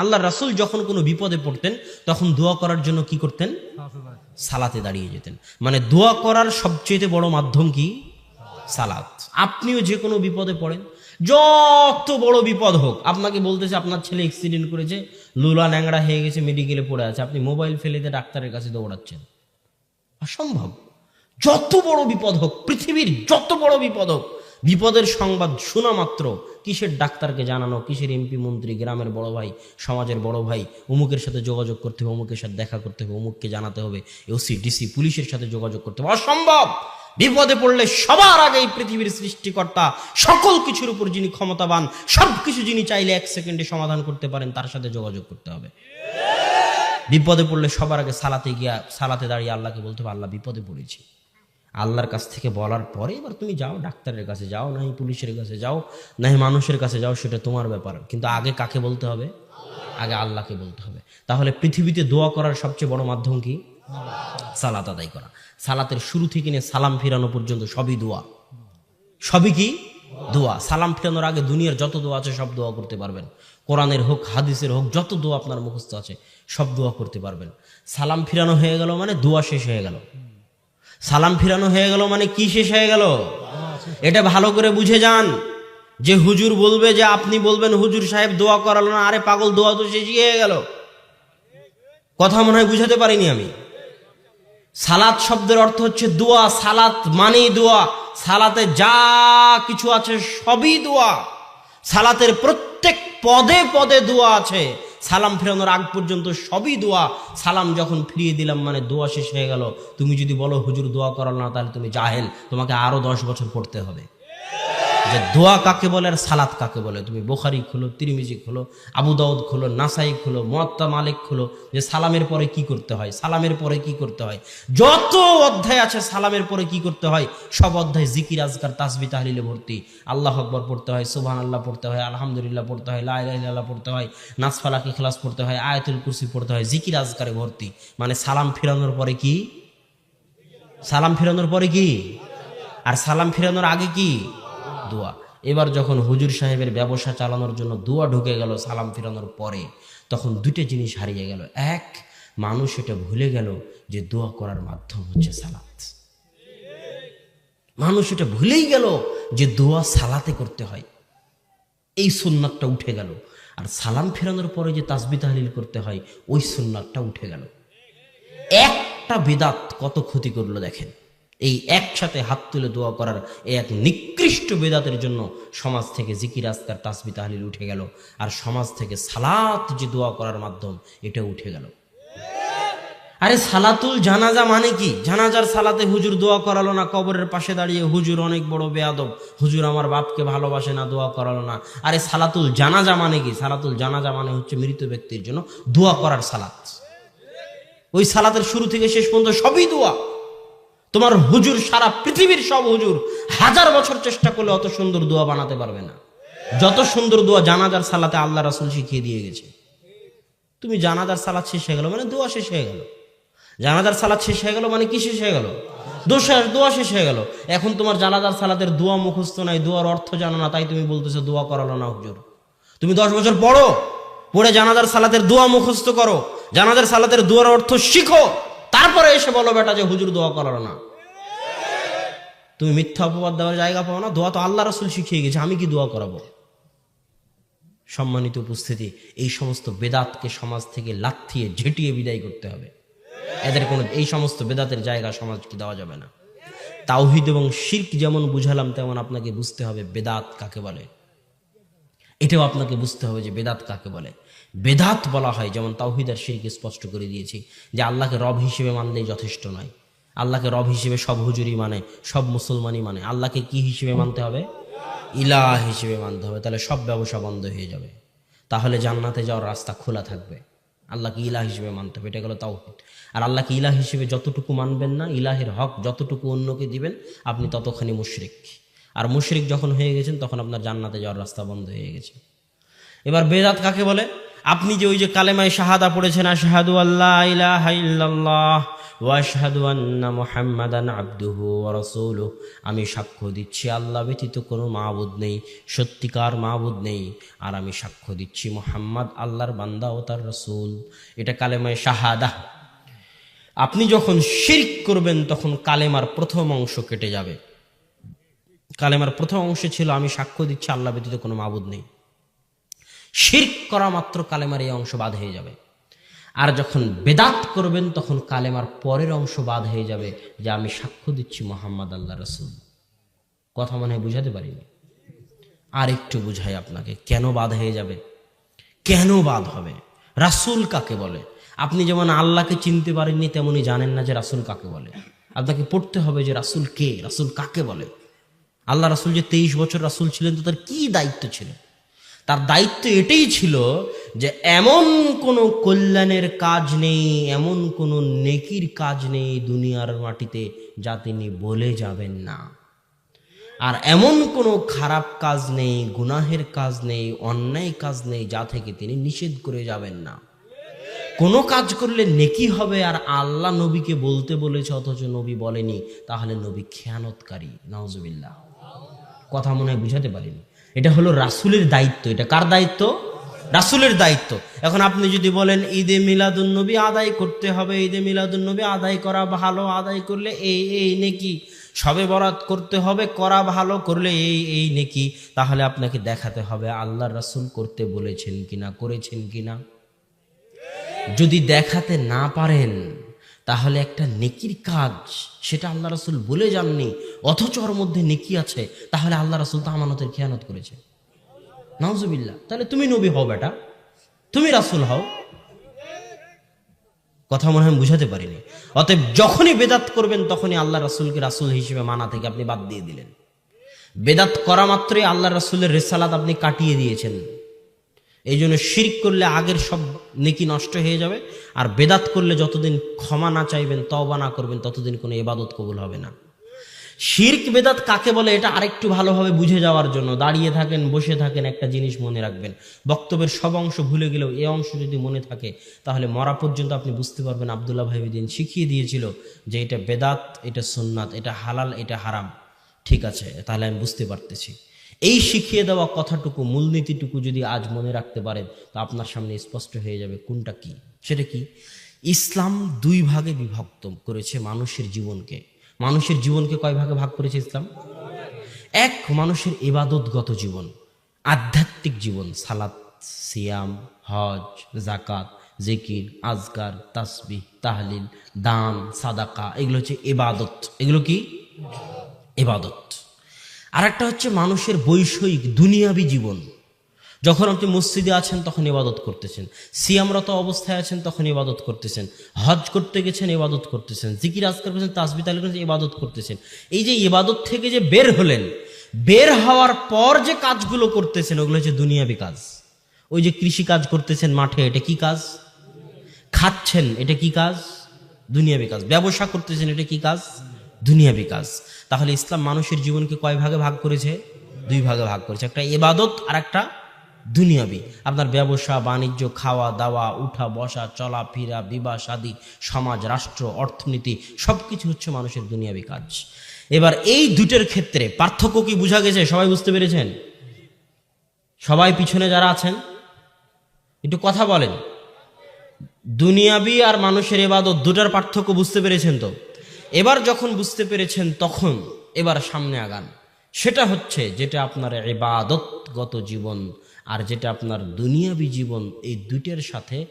আল্লাহ রাসূল যখন কোনো বিপদে পড়তেন, তখন দোয়া করার জন্য কি করতেন? সালাতে দাঁড়িয়ে যেতেন। মানে দোয়া করার সবচেয়ে বড় মাধ্যম কি? সালাত। আপনিও যে কোনো বিপদে পড়েন, যত বড় বিপদ হোক, আপনাকে বলতেছে, আপনার ছেলে অ্যাক্সিডেন্ট করেছে, লুলা ন্যাংরা হয়ে গেছে মেডিকেলে পড়ে আছে, আপনি মোবাইল ফেলে দিয়ে ডাক্তারের কাছে দৌড়াচ্ছেন। অসম্ভব। যত বড় বিপদ হোক, পৃথিবীর যত বড় বিপদ হোক বিপদের সংবাদ শোনা মাত্র। কিসের ডাক্তারকে জানানো? কিসের এমপি মন্ত্রী? গ্রামের বড় ভাই, সমাজের বড় ভাই, অমুকের সাথে যোগাযোগ করতে হবে, অমুকের সাথে দেখা করতে হবে, অমুককে জানাতে হবে, ওসি, ডিসি, পুলিশের সাথে যোগাযোগ করতে হবে। অসম্ভব! বিপদে পড়লে সবার আগে এই পৃথিবীর সৃষ্টিকর্তা, সকল কিছুর উপর যিনি ক্ষমতাবান সব কিছু যিনি চাইলে এক সেকেন্ডে সমাধান করতে পারেন, তার সাথে যোগাযোগ করতে হবে। বিপদে পড়লে সবার আগে সালাতে গিয়া, সালাতে দাঁড়িয়ে আল্লাহকে বলতে হবে, আল্লাহ বিপদে পড়েছি। আল্লাহর কাছ থেকে বলার পরে এবার তুমি যাও ডাক্তারের কাছে যাও নাই পুলিশের কাছে যাও নাই মানুষের কাছে যাও, সেটা তোমার ব্যাপার। কিন্তু আগে কাকে বলতে হবে? আগে আল্লাহকে বলতে হবে। তাহলে পৃথিবীতে দোয়া করার সবচেয়ে বড় মাধ্যম কি? সালাত আদায় করা। সালাতের শুরু থেকে নিয়ে সালাম ফিরানো পর্যন্ত সবই দোয়া। সবই কি? দোয়া। সালাম ফিরানোর আগে দুনিয়ার যত দোয়া আছে সব দোয়া করতে পারবেন। কোরআনের হোক, হাদিসের হোক, যত দোয়া আপনার মুখস্থ আছে, সব দোয়া করতে পারবেন। সালাম ফিরানো হয়ে গেল মানে দোয়া শেষ হয়ে গেল। সালাম ফিরানো হয়ে গেল মানে কি শেষ হয়ে গেল? এটা ভালো করে বুঝে যান। যে হুজুর বলবে, যে আপনি বলবেন, হুজুর সাহেব দোয়া করালো না, আরে পাগল, দোয়া তো শেষই হয়ে গেল। কথা মনে হয় বুঝাতে পারিনি আমি। সালাত শব্দের অর্থ হচ্ছে দোয়া। সালাত মানেই দোয়া। সালাতে যা কিছু আছে সবই দোয়া। সালাতের প্রত্যেক পদে পদে দোয়া আছে। সালাম ফেরানোর আগ পর্যন্ত সবই দোয়া। সালাম যখন ফিরিয়ে দিলাম মানে দোয়া শেষ হয়ে গেল। তুমি যদি বলো, হুজুর, দোয়া করাল না, তাহলে তুমি জাহেল। তোমাকে আরও দশ বছর পড়তে হবে। যে দোয়া কাকে বলে আর সালাত কাকে বলে? তুমি বোখারি খোলো, তিরমিজি খোলো, আবু দাউদ খোলো, নাসাই খোলো, মোয়াত্তা মালিক খোলো, যে সালামের পরে কি করতে হয়? সালামের পরে কি করতে হয়? যত অধ্যায় আছে সালামের পরে কি করতে হয়? সব অধ্যায় জিকির, আজকার, তাসবি, তাহলিলে ভর্তি। আল্লাহ আকবর পড়তে হয় সুবহান আল্লাহ পড়তে হয়, আলহামদুলিল্লাহ পড়তে হয়, লা ইলাহা পড়তে হয় নাসফালাকি খিলাস পড়তে হয়, আয়াতুল কুরসি পড়তে হয়, জিকির, আজকারে ভর্তি। মানে সালাম ফিরানোর পরে কি? সালাম ফিরানোর পরে কি? আর সালাম ফিরানোর আগে কি? দোয়া। এবার যখন হুজুর সাহেবের ব্যবসা চালানোর জন্য দোয়া ঢুকে গেল সালাম ফিরানোর পরে, তখন দুটো জিনিস হারিয়ে গেল। এক, মানুষ এটা ভুলে গেল যে দোয়া করার মাধ্যম হচ্ছে সালাত। মানুষ এটা ভুলেই গেল যে দোয়া সালাতে করতে হয়। এই সুন্নাতটা উঠে গেল। আর সালাম ফেরানোর পরে যে তাসবি তাহলিল করতে হয়, ওই সুন্নাতটা উঠে গেল। একটা বেদাত কত ক্ষতি করল দেখেন। এই একসাথে হাত তুলে দোয়া করার এই এক নিকৃষ্ট বেদাতের জন্য সমাজ থেকে জিকির, আজকার, তাসবি, তাহলিল উঠে গেল। আর সমাজ থেকে সালাত যে দোয়া করার মাধ্যম এটা উঠে গেল। আরে সালাতুল জানাজা মানে কি? জানাজার সালাতে হুজুর দোয়া করালো না, কবরের পাশে দাঁড়িয়ে হুজুর অনেক বড় বেয়াদব। হুজুর আমার বাপকে ভালোবাসে না, দোয়া করালো না। আরে সালাতুল জানাজা মানে কি? সালাতুল জানাজা মানে হচ্ছে মৃত ব্যক্তির জন্য দোয়া করার সালাত। ওই সালাতের শুরু থেকে শেষ পর্যন্ত সবই দোয়া। তোমার হুজুর সারা পৃথিবীর সব হুজুর হাজার বছর চেষ্টা করলে অত সুন্দর দোয়া বানাতে পারবে না। যত সুন্দর দোয়া জানাজার সালাতে আল্লাহ রাসুল শিখিয়ে দিয়ে গেছে। তুমি জানাজার সালাত শেষ হয়ে গেল মানে দোয়া শেষ হয়ে গেল। জানাজার সালাত শেষ হয়ে গেল মানে কি শেষ হয়ে গেল? দোষা দোয়া শেষ হয়ে গেল। এখন তোমার জানাজার সালাতের দোয়া মুখস্থ নাই, দোয়ার অর্থ জানো না, তাই তুমি বলতেছো দোয়া করালো না হুজুর। তুমি দশ বছর পড়ো, পড়ে জানাজার সালাতের দোয়া মুখস্থ করো। জানাজার সালাতের দোয়ার অর্থ শিখো। তারপরে এসে বলো বেটা যে হুজুর দোয়া করালো না। তুমি মিথ্যা অপবাদ দেওয়ার জায়গা পাও না, দোয়া তো আল্লাহ রসুল শিখিয়ে গেছে, আমি কি দোয়া করাবো? সম্মানিত উপস্থিতি, এই সমস্ত বেদাতকে সমাজ থেকে লাথিয়ে ঝেঁটিয়ে বিদায় করতে হবে। এদের কোনো, এই সমস্ত বেদাতের জায়গা সমাজকে দেওয়া যাবে না। তাওহিদ এবং শির্ক যেমন বুঝালাম, তেমন আপনাকে বুঝতে হবে বেদাত কাকে বলে। এটাও আপনাকে বুঝতে হবে যে বেদাত কাকে বলে। বেদাত বলা হয়, যেমন তাওহিদ আর শিরকে স্পষ্ট করে দিয়েছি, যে আল্লাহকে রব হিসেবে মানলেই যথেষ্ট নয়। আল্লাহকে রব হিসেবে সব হুজুরি মানে সব মুসলমানই মানে। আল্লাহকে কি হিসেবে মানতে হবে? ইলাহ হিসেবে মানতে হবে, তাহলে সব ব্যবসা বন্ধ হয়ে যাবে। তাহলে জান্নাতে যাওয়ার রাস্তা খোলা থাকবে। আল্লাহকে ইলাহ হিসেবে মানতে হবে, এটা গেল তাওহিদ। আর আল্লাহকে ইলাহ হিসেবে যতটুকু মানবেন না, ইলাহের হক যতটুকু অন্যকে দিবেন, আপনি ততখানি মুশরিক। আর মুশরিক যখন হয়ে গেছেন, তখন আপনার জান্নাতে যাওয়ার রাস্তা বন্ধ হয়ে গেছে। এবার বেদাত কাকে বলে? আপনি যে ওই যে কালেমায় শাহাদা পড়েছেন, আশহাদু আল্লাহ আমি সাক্ষ্য দিচ্ছি, আল্লাহ ব্যতীত কোনো মাবুদ নেই, সত্যিকার মাবুদ নেই। আর আমি সাক্ষ্য দিচ্ছি, মুহাম্মদ আল্লাহর বান্দা ও তার রাসূল। এটা কালেমায় শাহাদা। আপনি যখন শিরক করবেন, তখন কালেমার প্রথম অংশ কেটে যাবে। কালেমার প্রথম অংশ ছিল, আমি সাক্ষ্য দিচ্ছি, আল্লাহ ব্যতীত কোনো মাবুদ নেই। শিরক করা মাত্র কালেমার এই অংশ বাদ হয়ে যাবে। আর যখন বেদাত করবেন, তখন কালেমার পরের অংশ বাদ হয়ে যাবে যে, আমি সাক্ষ্য দিচ্ছি মোহাম্মদ আল্লাহ রসুল। কথা মনে হয় বুঝাতে পারিনি? আর একটু বুঝাই আপনাকে, কেন বাদ হয়ে যাবে? কেন বাদ হবে? রাসুল কাকে বলে? আপনি যেমন আল্লাহকে চিনতে পারেননি, তেমনি জানেন না যে রাসুল কাকে বলে। আপনাকে পড়তে হবে যে রাসুল কে, রাসুল কাকে বলে? আল্লাহ রাসুল যে তেইশ বছর রাসুল ছিলেন তো তার কি দায়িত্ব ছিল? তার দায়িত্ব এটাই ছিল যে এমন কোনো কল্যাণের কাজ নেই, এমন কোনো নেকির কাজ নেই দুনিয়ার মাটিতে যা তিনি বলে যাবেন না। আর এমন কোনো খারাপ কাজ নেই, গুনাহের কাজ নেই, অন্যায় কাজ নেই যা থেকে তিনি নিষেধ করে যাবেন না। কোনো কাজ করলে নেকি হবে আর আল্লাহ নবীকে বলতে বলেছে, অথচ নবী বলেনি, তাহলে নবী খেয়ানতকারী নওজবিল্লাহ কথা মনে হয় বুঝাতে পারিনি। এটা হলো রাসুলের দায়িত্ব। এটা কার দায়িত্ব? রাসুলের দায়িত্ব। এখন আপনি যদি বলেন, ঈদে মিলাদুন নবী আদায় করতে হবে, ঈদে মিলাদুন নবী আদায় করা ভালো, আদায় করলে এই এই নেকি। সবে বরাত করতে হবে, করা ভালো, করলে এই এই নেকি। তাহলে আপনাকে দেখাতে হবে আল্লাহ রাসুল করতে বলেছেন কিনা, করেছেন কিনা। যদি দেখাতে না পারেন তাহলে একটা নেকির কাজ, সেটা আল্লাহ রাসুল বলে যাননি, অথচ ওর মধ্যে নেকি আছে, তাহলে আল্লাহ রাসুল তো আমানতের খেয়ানত করেছে। নাউজুবিল্লাহ। তাহলে তুমি নবী হও বেটা, তুমি রাসুল হও। কথা মনে হয় বুঝাতে পারিনি। অতএব যখনই বেদাত করবেন, তখনই আল্লাহ রাসুলকে রাসুল হিসেবে মানা থেকে আপনি বাদ দিয়ে দিলেন। বেদাত করা মাত্রই আল্লাহ রাসুলের রেসালাত আপনি কাটিয়ে দিয়েছেন। এই জন্য শিরিক করলে আগের সব নেকি নষ্ট হয়ে যাবে, আর বেদাত করলে যতদিন ক্ষমা না চাইবেন, তওবা না করবেন, ততদিন কোনো এবাদত কবুল হবে না। শির্ক বেদাত কাকে বলে এটা আরেকটু ভালোভাবে বুঝে যাওয়ার জন্য। দাঁড়িয়ে থাকেন, বসে থাকেন, একটা জিনিস মনে রাখবেন। বক্তব্যের সব অংশ ভুলে গেলেও এ অংশ যদি মনে থাকে, তাহলে মরা পর্যন্ত আপনি বুঝতে পারবেন আবদুল্লাহ ভাই ভাইবিদিন শিখিয়ে দিয়েছিল যে এটা বেদাত, এটা সুন্নাত, এটা হালাল, এটা হারাম। ঠিক আছে, তাহলে আমি বুঝতে পারতেছি। এই শিখিয়ে দেওয়া কথাটুকু, মূলনীতিটুকু যদি আজ মনে রাখতে পারেন, তো আপনার সামনে স্পষ্ট হয়ে যাবে কোনটা কি। সেটা কি? ইসলাম দুই ভাগে বিভক্ত করেছে মানুষের জীবনকে। মানুষের জীবনকে কয় ভাগে ভাগ করেছে ইসলাম? এক, মানুষের ইবাদতগত জীবন, আধ্যাত্মিক জীবন, সালাত, সিয়াম, হজ জাকাত জিকির, আজকার, তাসবিহ, তাহলিল, দান, সাদাকা, এগুলো হচ্ছে ইবাদত। এগুলো কি? ইবাদত। আর একটা হচ্ছে মানুষের বৈষয়িক দুনিয়াবি জীবন। যখন আপনি মসজিদে আছেন, তখন ইবাদত করতেছেন। সিয়ামরত অবস্থায় আছেন, তখন ইবাদত করতেছেন। হজ করতে গেছেন, ইবাদত করতেছেন। জিকির আজকার করছেন তাসবি তালি করছেন ইবাদত করতেছেন। এই যে ইবাদত থেকে যে বের হলেন, বের হওয়ার পর যে কাজগুলো করতেছেন, ওগুলো হচ্ছে দুনিয়াবি কাজ। ওই যে কৃষি কাজ করতেছেন মাঠে, এটা কি কাজ? খাচ্ছেন, এটা কি কাজ? দুনিয়াবি কাজ। ব্যবসা করতেছেন, এটা কি কাজ? দুনিয়াবি কাজ তাহলে ইসলাম মানুষের জীবনকে কয় ভাগে ভাগ করেছে? দুই ভাগে ভাগ করেছে। একটা এবাদত আর একটা দুনিয়াবি। আপনার ব্যবসা, বাণিজ্য, খাওয়া, দাওয়া, উঠা, বসা চলাফেরা বিবাহ শাদী সমাজ, রাষ্ট্র, অর্থনীতি সব কিছু হচ্ছে মানুষের দুনিয়াবি কাজ। এবার এই দুটের ক্ষেত্রে পার্থক্য কি বোঝা গেছে? সবাই বুঝতে পেরেছেন? সবাই পিছনে যারা আছেন, একটু কথা বলেন। দুনিয়াবি আর মানুষের এবাদত দুটার পার্থক্য বুঝতে পেরেছেন তো? এবার যখন বুঝতে পেরেছেন তখন এবার সামনে আগান। সেটা হচ্ছে যেটা আপনার এবাদতগত জীবন আর যেটা আপনার দুনিয়াবি জীবন, এই দুইটার সাথে